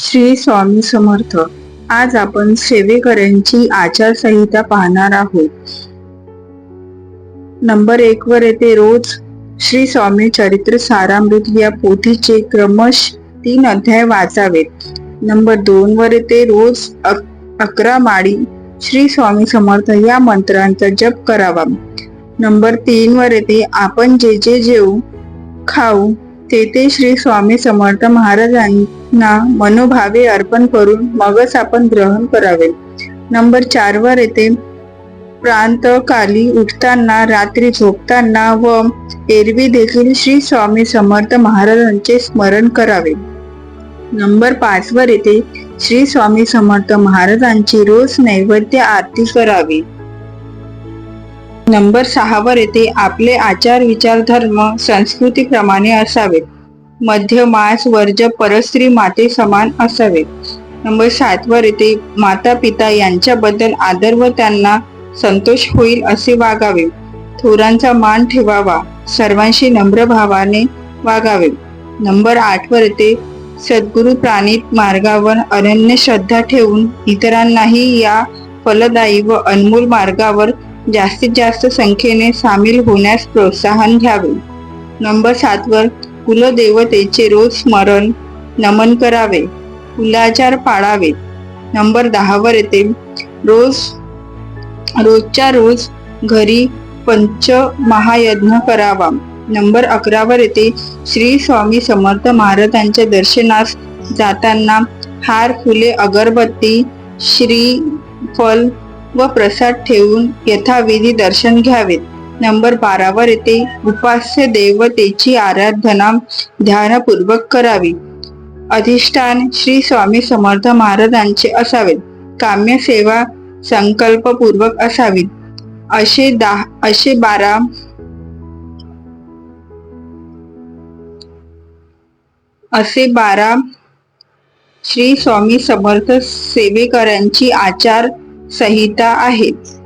श्री स्वामी समर्थ. आज आपण सेवेकऱ्यांची आचारसंहिता पाहणार आहोत. नंबर एक वर येते रोज श्री स्वामी चरित्र सारामृत या पोथीचे क्रमश तीन अध्याय वाचावेत. नंबर दोन वर येते रोज अक- अकरा माळी श्री स्वामी समर्थ या मंत्रांचा जप करावा. नंबर तीन वर येते आपण जे जे जेऊ खाऊ तेथे श्री स्वामी समर्थ महाराजांना मनोभावे अर्पण करून मगच आपण ग्रहण करावे. नंबर चार वर येते. प्रांतकाली उठताना रात्री झोपताना व एरवी देखील श्री स्वामी समर्थ महाराजांचे स्मरण करावे. नंबर पाच वर येते. श्री स्वामी समर्थ महाराजांची रोज नैवेद्य आरती करावी. नंबर सहावर येते. आपले आचार विचार धर्म संस्कृतीप्रमाणे असावेत. मध्य मास वर्ज परस्त्री माते समान असावेत. नंबर सातवर येते. माता पिता यांच्याबद्दल आदर व त्यांना संतोष होईल असे वागावे. थोरांचा मान ठेवावा. सर्वांशी नम्र भावाने वागावे. नंबर आठवर येते. सद्गुरु प्राणित मार्गावर अनन्य श्रद्धा ठेवून इतरांनाही या फलदायी व अनमोल मार्गावर जास्तीत जास्त संख्येने सामील होण्यास प्रोत्साहन घ्यावे नंबर सातवर कुलदेवतेचे रोज स्मरण नमन करावे कुलाचार पाळावे. नंबर दहावर येते रोज रोजच्या रोज घरी पंच महायज्ञ करावा. नंबर अकरावर येते श्री स्वामी समर्थ महाराजांच्या दर्शनास जाताना हार फुले अगरबत्ती श्री फल व प्रसाद ठेवून यथाविधी दर्शन घ्यावेत. नंबर बारावर येते उपास्य देवतेची आराधना ध्यानपूर्वक करावी. अधिष्ठान श्री स्वामी समर्थ महाराजांचे असावेत. काम्य सेवा संकल्पपूर्वक असावी असे दहा असे बारा असे बारा श्री स्वामी समर्थ सेवेकरांची आचार संहिता आहेत.